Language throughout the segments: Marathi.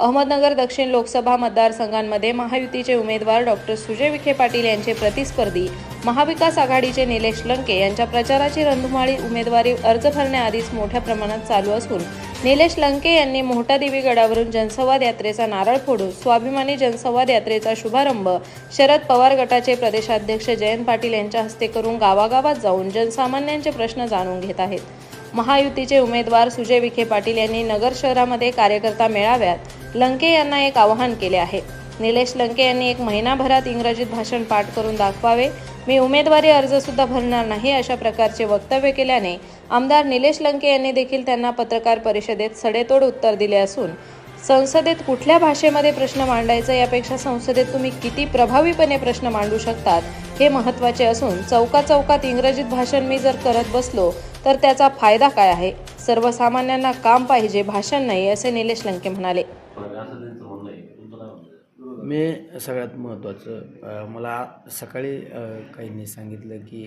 अहमदनगर दक्षिण लोकसभा मतदारसंघांमध्ये महायुतीचे उमेदवार डॉक्टर सुजय विखे पाटील यांचे प्रतिस्पर्धी महाविकास आघाडीचे निलेश लंके यांच्या प्रचाराची रंधुमाळी उमेदवारी अर्ज भरण्याआधीच मोठ्या प्रमाणात चालू असून निलेश लंके यांनी मोहटादेवी गडावरून जनसंवाद यात्रेचा नारळ फोडून स्वाभिमानी जनसंवाद यात्रेचा शुभारंभ शरद पवार गटाचे प्रदेशाध्यक्ष जयंत पाटील यांच्या हस्ते करून गावागावात जाऊन जनसामान्यांचे प्रश्न जाणून घेत आहेत. महायुतीचे उमेदवार सुजय विखे पाटील यांनी नगर शहरामध्ये कार्यकर्ता मेळाव्यात लंके यांना एक आवाहन केले आहे. निलेश लंके यांनी एक महिनाभरात इंग्रजीत भाषण पाठ करून दाखवावे. मी उमेदवारी अर्ज सुद्धा भरणार नाही अशा प्रकारचे वक्तव्य केल्याने आमदार निलेश लंके यांनी देखील त्यांना पत्रकार परिषदेत सडेतोड उत्तर दिले असून संसदेत कुठल्या भाषेमध्ये प्रश्न मांडायचा यापेक्षा संसदेत तुम्ही किती प्रभावीपणे प्रश्न मांडू शकतात हे महत्त्वाचे असून चौका चौकात इंग्रजीत भाषण मी जर करत बसलो तर त्याचा फायदा काय आहे? सर्वसामान्यांना काम पाहिजे भाषण नाही असे निलेश लंके म्हणाले. असं त्यांचं म्हणणं आहे तुमचं काय म्हणणं आहे? मी सगळ्यात महत्त्वाचं अ, मला सकाळी अ, काहींनी सांगितलं की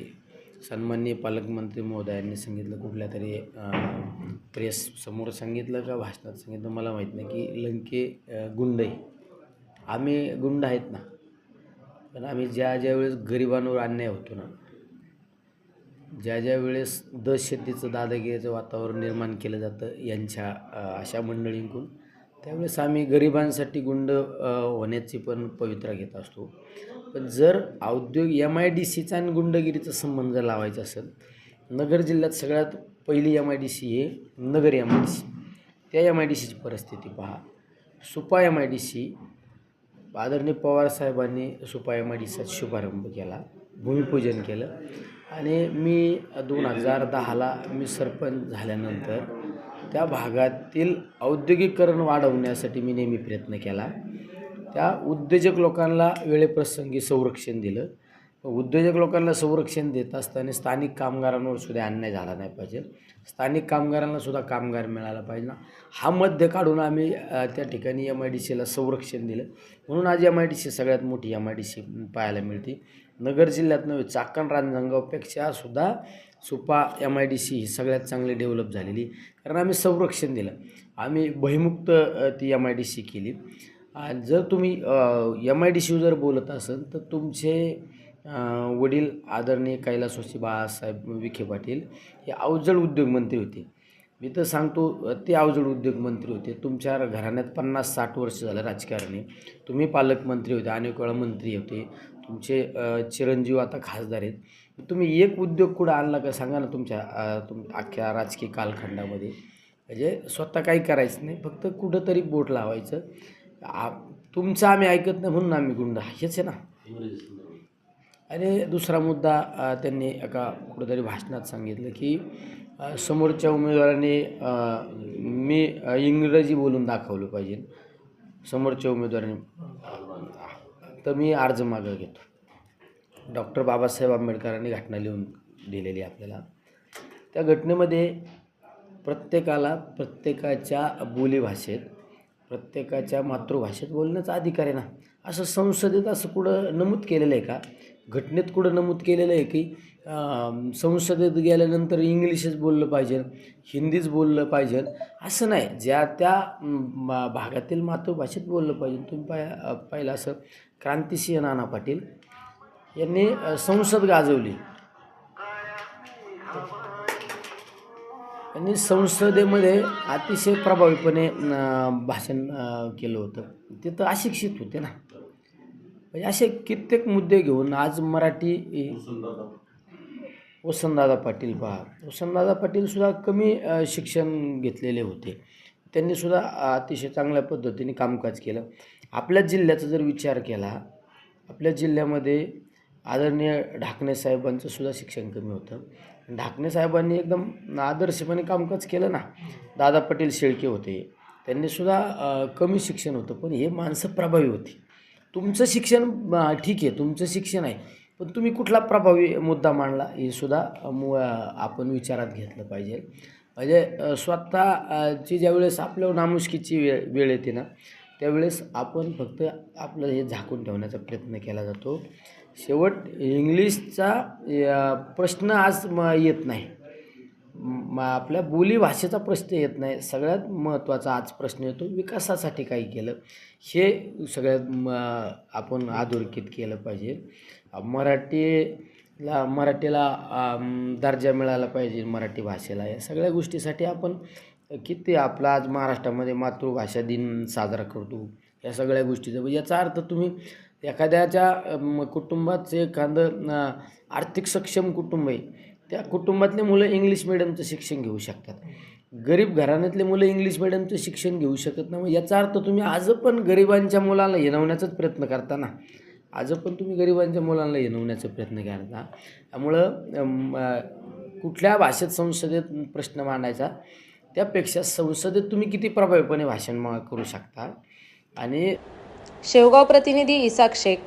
सन्माननीय पालकमंत्री महोदयांनी सांगितलं कुठल्या तरी प्रेस समोर सांगितलं का भाषणात सांगितलं मला माहीत नाही की लंके अ, गुंड आहे आम्ही गुंड आहेत ना पण आम्ही ज्या ज्या वेळेस गरिबांवर अन्याय होतो ना ज्या ज्या वेळेस दहशतीचं दादागिरीचं वातावरण निर्माण केलं जातं यांच्या अ, अशा मंडळींकडून त्यावेळेस आम्ही गरिबांसाठी गुंड होण्याची पण पवित्रा घेत असतो. पण जर औद्योगिक एम आय डी सीचा आणि गुंडगिरीचा संबंध जर लावायचा असेल नगर जिल्ह्यात सगळ्यात पहिली एम आय डी सी हे Nagar M I D C त्या एम आय डी सीची परिस्थिती पहा. Supa M I D C आदरणीय पवारसाहेबांनी सुपा एम आय डी सीचा शुभारंभ केला भूमिपूजन केलं. आणि मी दोन हजार दहाला मी सरपंच झाल्यानंतर त्या भागातील औद्योगिकरण वाढवण्यासाठी मी नेहमी प्रयत्न केला. त्या उद्योजक लोकांना वेळेप्रसंगी संरक्षण दिलं. उद्योजक लोकांना संरक्षण देत असताना स्थानिक कामगारांवर सुद्धा अन्याय झाला नाही पाहिजे. स्थानिक कामगारांना सुद्धा कामगार मिळाला पाहिजे. ना हा मध्य काढून आम्ही त्या ठिकाणी एम आय डी सीला संरक्षण दिलं. म्हणून आज एम आय डी सी सगळ्यात मोठी एम आय डी सी पाहायला मिळते. नगर जिल्ह्यात नव्हे चाकण रांजणगावपेक्षा सुद्धा Supa M I D C ही सगळ्यात चांगली डेव्हलप झालेली. कारण आम्ही संरक्षण दिलं. आम्ही भयमुक्त ती एम आय डी सी केली. आणि जर तुम्ही एम आय डी सी जर बोलत असाल तर तुमचे वडील आदरणीय कैलासवासी बाळासाहेब विखे पाटील हे अवजड उद्योगमंत्री होते. मी तर सांगतो ते अवजड उद्योगमंत्री होते. तुमच्या घराण्यात पन्नास साठ वर्ष झालं राजकारणी. तुम्ही पालकमंत्री होते अनेक वेळा मंत्री होते. तुमचे चिरंजीव आता खासदार आहेत. तुम्ही एक उद्योग कुठं आणला का सांगा ना तुमच्या तुम अख्ख्या राजकीय कालखंडामध्ये. म्हणजे स्वतः काही करायचं नाही फक्त कुठंतरी बोट लावायचं. आ तुमचं आम्ही ऐकत नाही म्हणून आम्ही गुंड हेच आहे ना. आणि दुसरा मुद्दा त्यांनी एका कुठंतरी भाषणात सांगितलं की समोरच्या उमेदवाराने मी इंग्रजी बोलून दाखवलं पाहिजे. समोरच्या उमेदवाराने तर मी अर्ज मागं घेतो. डॉक्टर बाबासाहेब आंबेडकरांनी घटना लिहून दिलेली आपल्याला. त्या घटनेमध्ये प्रत्येकाला प्रत्येकाच्या बोलीभाषेत प्रत्येकाच्या मातृभाषेत बोलण्याचा अधिकार आहे ना? असं संसदेत असं कुठं नमूद केलेलं आहे का? घटनेत कुठं नमूद केलेलं आहे की संसदेत गेल्यानंतर इंग्लिशच बोललं पाहिजे हिंदीच बोललं पाहिजे. असं नाही ज्या त्या भागातील मातृभाषेत बोललं पाहिजे. तुम्ही पाय पाहिलं असं क्रांतिसिंह नाना पाटील यांनी संसद गाजवली. आणि संसदेमध्ये अतिशय प्रभावीपणे भाषण केलं होतं. ते तर अशिक्षित होते ना. म्हणजे असे कित्येक मुद्दे घेऊन आज मराठी वसंतदादा पाटील पहा. वसंतदादा पाटीलसुद्धा कमी शिक्षण घेतलेले होते. त्यांनीसुद्धा अतिशय चांगल्या पद्धतीने कामकाज केलं. आपल्या जिल्ह्याचा जर विचार केला आपल्या जिल्ह्यामध्ये आदरणीय ढाकणे साहेबांचं सुद्धा शिक्षण कमी होतं. ढाकणे साहेबांनी एकदम आदर्शपणे कामकाज केलं ना. दादा पटेल शेळके होते. त्यांनीसुद्धा कमी शिक्षण होतं पण हे माणसं प्रभावी होती. तुमचं शिक्षण ठीक आहे तुमचं शिक्षण आहे पण तुम्ही कुठला प्रभावी मुद्दा मांडला हे सुद्धा मु आपण विचारात घेतलं पाहिजे. म्हणजे स्वतःची ज्यावेळेस आपल्या नामुष्कीची वेळ वेळ येते ना त्यावेळेस आपण फक्त आपलं हे झाकून ठेवण्याचा प्रयत्न केला जातो. शेवट इंग्लिशचा प्रश्न आज म येत नाही. मग आपल्या बोलीभाषेचा प्रश्न येत नाही. सगळ्यात महत्त्वाचा आज प्रश्न येतो विकासासाठी काही केलं. हे सगळ्यात म आपण अधोरेखित केलं पाहिजे. मराठीला मराठीला दर्जा मिळाला पाहिजे मराठी भाषेला. या सगळ्या गोष्टीसाठी आपण किती आपला आज महाराष्ट्रामध्ये मातृभाषा दिन साजरा करतो या सगळ्या गोष्टीचं. म्हणजे याचा अर्थ तुम्ही एखाद्याच्या कुटुंबाचं एखादं आर्थिक सक्षम कुटुंब आहे त्या कुटुंबातले मुलं इंग्लिश मिडियमचं शिक्षण घेऊ शकतात. गरीब घराण्यातले मुलं इंग्लिश मिडियमचं शिक्षण घेऊ शकत नाही. मग याचा अर्थ तुम्ही आज पण गरिबांच्या मुलांना येणवण्याचाच प्रयत्न करता ना? आज पण तुम्ही गरिबांच्या मुलांना येणवण्याचा प्रयत्न करता. त्यामुळं कुठल्या भाषेत संसदेत प्रश्न मांडायचा? त्यापेक्षा संसदेत तुम्ही किती प्रभावीपणे भाषण करू शकता? आणि शेवगाव प्रतिनिधी इसाक शेख.